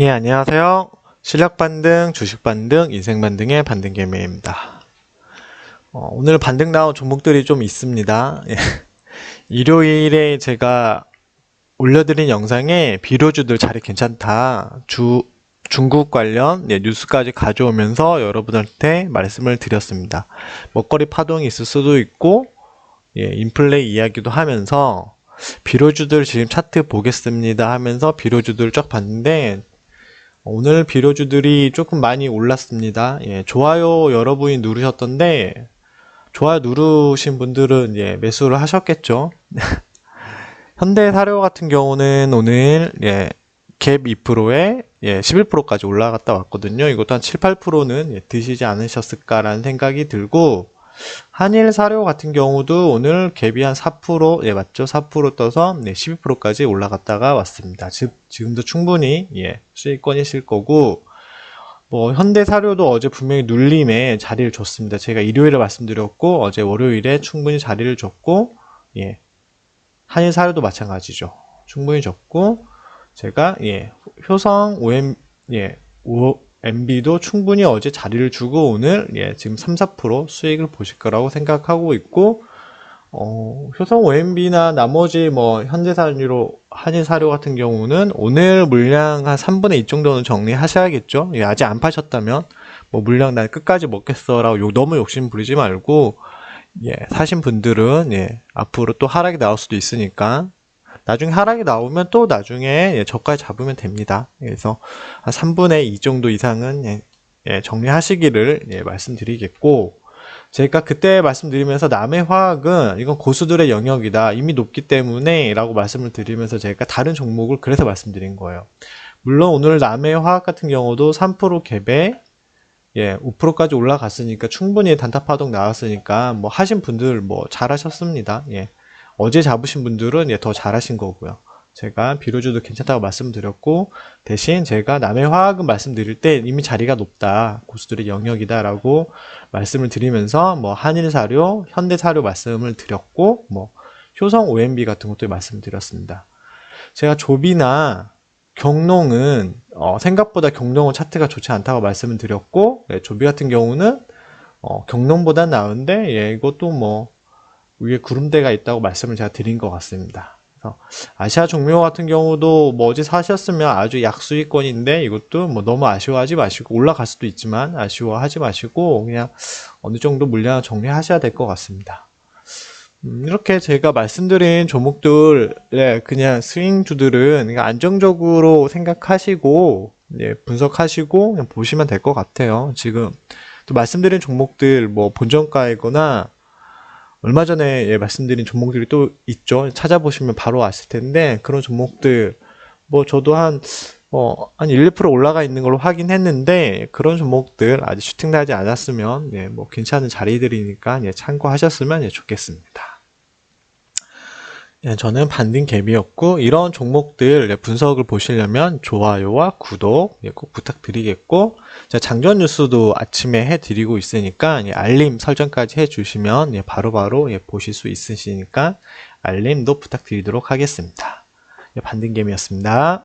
예, 안녕하세요. 실력 반등, 주식 반등, 인생 반등의 반등 개미입니다. 어, 오늘 반등 나온 종목들이 좀 있습니다. 예. 일요일에 제가 올려드린 영상에 비료주들 자리 괜찮다. 주, 중국 관련 예, 뉴스까지 가져오면서 여러분한테 말씀을 드렸습니다. 먹거리 파동이 있을 수도 있고, 예, 인플레 이야기도 하면서 비료주들 지금 차트 보겠습니다 하면서 비료주들 쫙 봤는데 오늘 비료주들이 조금 많이 올랐습니다. 예, 좋아요 여러분이 누르셨던데 좋아요 누르신 분들은 예, 매수를 하셨겠죠. 현대 사료 같은 경우는 오늘 예, 갭 2%에 예, 11%까지 올라갔다 왔거든요. 이것도 한 7, 8%는 예, 드시지 않으셨을까라는 생각이 들고 한일 사료 같은 경우도 오늘 갭이 한 4%, 예, 맞죠? 4% 떠서 네, 12%까지 올라갔다가 왔습니다. 즉, 지금도 충분히, 예, 수익권이실 거고, 뭐, 현대 사료도 어제 분명히 눌림에 자리를 줬습니다. 제가 일요일에 말씀드렸고, 어제 월요일에 충분히 자리를 줬고, 예, 한일 사료도 마찬가지죠. 충분히 줬고, 제가, 예, 효성, OM, 예, 오, MB도 충분히 어제 자리를 주고 오늘 예, 지금 3, 4% 수익을 보실 거라고 생각하고 있고 어, 효성 OMB나 나머지 뭐 현대사료, 한일 사료 같은 경우는 오늘 물량 한 3분의 2 정도는 정리하셔야겠죠. 예, 아직 안 파셨다면 뭐 물량 난 끝까지 먹겠어라고 욕, 너무 욕심 부리지 말고 예, 사신 분들은 예, 앞으로 또 하락이 나올 수도 있으니까 나중에 하락이 나오면 또 나중에 예, 저가에 잡으면 됩니다. 그래서 한 3분의 2 정도 이상은 예, 예, 정리하시기를 예, 말씀드리겠고 제가 그때 말씀드리면서 남의 화학은 이건 고수들의 영역이다. 이미 높기 때문에 라고 말씀을 드리면서 제가 다른 종목을 그래서 말씀드린 거예요. 물론 오늘 남의 화학 같은 경우도 3% 갭에 예, 5%까지 올라갔으니까 충분히 단타 파동 나왔으니까 뭐 하신 분들 뭐 잘하셨습니다. 예. 어제 잡으신 분들은 예, 더 잘하신 거고요. 제가 비료주도 괜찮다고 말씀드렸고 대신 제가 남의 화학은 말씀드릴 때 이미 자리가 높다 고수들의 영역이다라고 말씀을 드리면서 뭐 한일사료, 현대사료 말씀을 드렸고 뭐 효성 OMB 같은 것도 말씀드렸습니다. 제가 조비나 경농은 어, 생각보다 경농은 차트가 좋지 않다고 말씀을 드렸고 예, 조비 같은 경우는 어, 경농보다 나은데 예, 이것도 뭐 위에 구름대가 있다고 말씀을 제가 드린 것 같습니다. 그래서 아시아 종묘 같은 경우도 뭐 어제 사셨으면 아주 약수익권인데 이것도 뭐 너무 아쉬워하지 마시고 올라갈 수도 있지만 아쉬워하지 마시고 그냥 어느 정도 물량 정리하셔야 될 것 같습니다. 음, 이렇게 제가 말씀드린 종목들, 네, 그냥 스윙주들은 안정적으로 생각하시고, 예, 분석하시고, 보시면 될 것 같아요. 지금 또 말씀드린 종목들, 뭐, 본전가이거나, 얼마 전에 예, 말씀드린 종목들이 또 있죠. 찾아보시면 바로 아실 텐데 그런 종목들 뭐 저도 한 어, 한 1, 2% 올라가 있는 걸로 확인했는데 그런 종목들 아직 슈팅 나지 않았으면 예, 뭐 괜찮은 자리들이니까 예, 참고하셨으면 예, 좋겠습니다. 예, 저는 반딩 갭이었고 이런 종목들 예, 분석을 보시려면 좋아요와 구독 예, 꼭 부탁드리겠고 장전 뉴스도 아침에 해드리고 있으니까 예, 알림 설정까지 해주시면 예, 바로바로 예, 보실 수 있으시니까 알림도 부탁드리도록 하겠습니다. 예, 반딩 갭이었습니다.